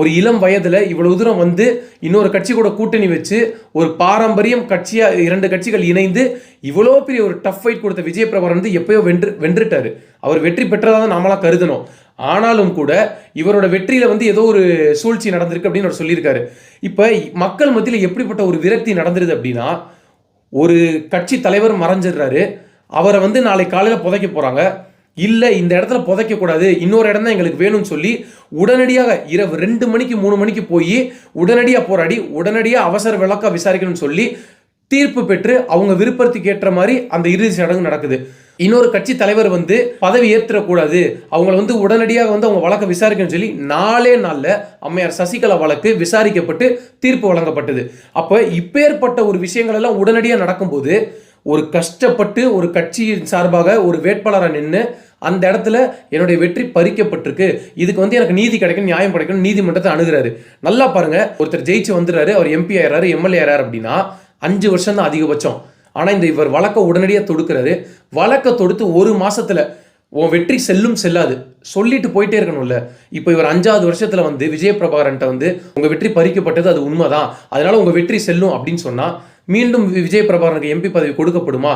ஒரு இளம் வயதில் இவ்வளவு தூரம் வந்து இன்னொரு கட்சி கூட கூட்டணி வச்சு ஒரு பாரம்பரியம் கட்சியாக இரண்டு கட்சிகள் இணைந்து இவ்வளோ பெரிய ஒரு டஃப் ஃபைட் கொடுத்த விஜய் பிரபாகரன் வந்து எப்பயோ வென்று வென்றுட்டாரு. அவர் வெற்றி பெற்றதாக தான் நாமெல்லாம் கருதணும். ஆனாலும் கூட இவரோட வெற்றியில் வந்து ஏதோ ஒரு சூழ்ச்சி நடந்திருக்கு அப்படின்னு அவர் சொல்லியிருக்காரு. இப்போ மக்கள் மத்தியில் எப்படிப்பட்ட ஒரு விரக்தி நடந்துருது அப்படின்னா ஒரு கட்சி தலைவர் மறைஞ்சிடுறாரு. அவரை வந்து நாளை காலையில் புதைக்க போகிறாங்க இல்லை இந்த இடத்துல புதைக்கக்கூடாது இன்னொரு இடம் தான் எங்களுக்கு வேணும்னு சொல்லி உடனடியாக இரவு ரெண்டு மணிக்கு மூணு மணிக்கு போய் உடனடியாக போராடி உடனடியாக அவசர விளக்க விசாரிக்கணும்னு சொல்லி தீர்ப்பு பெற்று அவங்க விருப்பத்துக்கு ஏற்ற மாதிரி அந்த இறுதி சடங்கு நடக்குது. இன்னொரு கட்சி தலைவர் வந்து பதவி ஏற்றுறக்கூடாது அவங்கள வந்து உடனடியாக வந்து அவங்க வழக்கை விசாரிக்கணும்னு சொல்லி நாலே நாளில் அம்மையார் சசிகலா வழக்கு விசாரிக்கப்பட்டு தீர்ப்பு வழங்கப்பட்டது. அப்போ இப்பேற்பட்ட ஒரு விஷயங்கள் எல்லாம் உடனடியாக நடக்கும்போது ஒரு கஷ்டப்பட்டு ஒரு கட்சியின் சார்பாக ஒரு வேட்பாளராக நின்று அந்த இடத்துல என்னுடைய வெற்றி பறிக்கப்பட்டிருக்கு. இதுக்கு வந்து எனக்கு நீதி கிடைக்கும் நியாயம் கிடைக்கும் நீதிமன்றத்தை அணுகுறாரு. நல்லா பாருங்க ஒருத்தர் ஜெயிச்சு வந்துடுறாரு அவர் எம்பி ஆயிடுறாரு எம்எல்ஏ ஆயிறாரு அப்படின்னா அஞ்சு வருஷம் தான் அதிகபட்சம். ஆனால் இந்த இவர் வழக்கை உடனடியாக தொடுக்கிறாரு. வழக்கை தொடுத்து ஒரு மாசத்துல உன் வெற்றி செல்லும் செல்லாது. சொல்லிட்டு போயிட்டே இருக்கணும்ல. இப்போ இவர் அஞ்சாவது வருஷத்துல வந்து விஜயபிரபாகரன்ட்ட வந்து உங்க வெற்றி பறிக்கப்பட்டது அது உண்மைதான். அதனால உங்க வெற்றி செல்லும் அப்படின்னு சொன்னா மீண்டும் விஜய் பிரபாகரனுக்கு எம்பி பதவி கொடுக்கப்படுமா?